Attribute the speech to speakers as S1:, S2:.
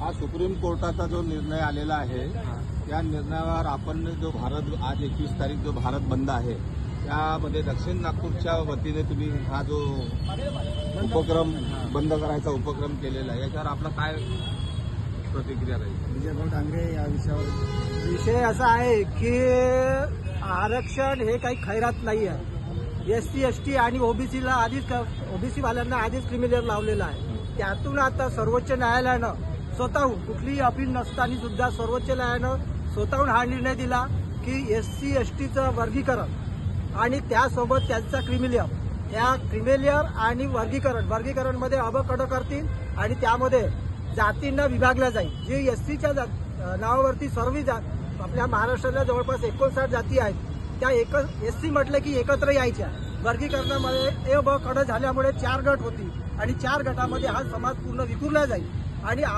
S1: हा सुप्रीम कोर्टाचा जो निर्णय आलेला आहे त्या निर्णयावर आपण जो भारत आज एकवीस तारीख जो भारत बंद आहे त्यामध्ये दक्षिण नागपूरच्या वतीने तुम्ही हा जो उपक्रम बंद करायचा उपक्रम केलेला आहे याच्यावर आपला काय प्रतिक्रिया राहील?
S2: विजयभाऊ डांगरे या विषयावर.
S3: विषय असा आहे की आरक्षण हे काही खैरात नाही आहे. एस टी एस टी आणि ओबीसीला आधीच ओबीसी वाल्यांना आधीच क्रिमिनल लावलेला आहे. त्यातून आता सर्वोच्च न्यायालयानं स्वतःहून कुठलीही अपील नसताना सुद्धा सर्वोच्च न्यायालयानं स्वतःहून हा निर्णय दिला की एस सी एस टीचं वर्गीकरण आणि त्यासोबत त्यांचा क्रिमिलियर या क्रिमिलियर आणि वर्गीकरण वर्गीकरणमध्ये अबकडं करतील आणि त्यामध्ये जातींना विभागल्या जाईल. जे एस टीच्या नावावरती सर्व जात आपल्या महाराष्ट्रातल्या जवळपास एकोणसाठ जाती आहेत त्या एक एस सी म्हटलं की एकत्र यायच्या. वर्गीकरणामध्ये ए ब कडं झाल्यामुळे चार गट होती आणि चार गटामध्ये हा समाज पूर्ण विखुरला जाईल आणि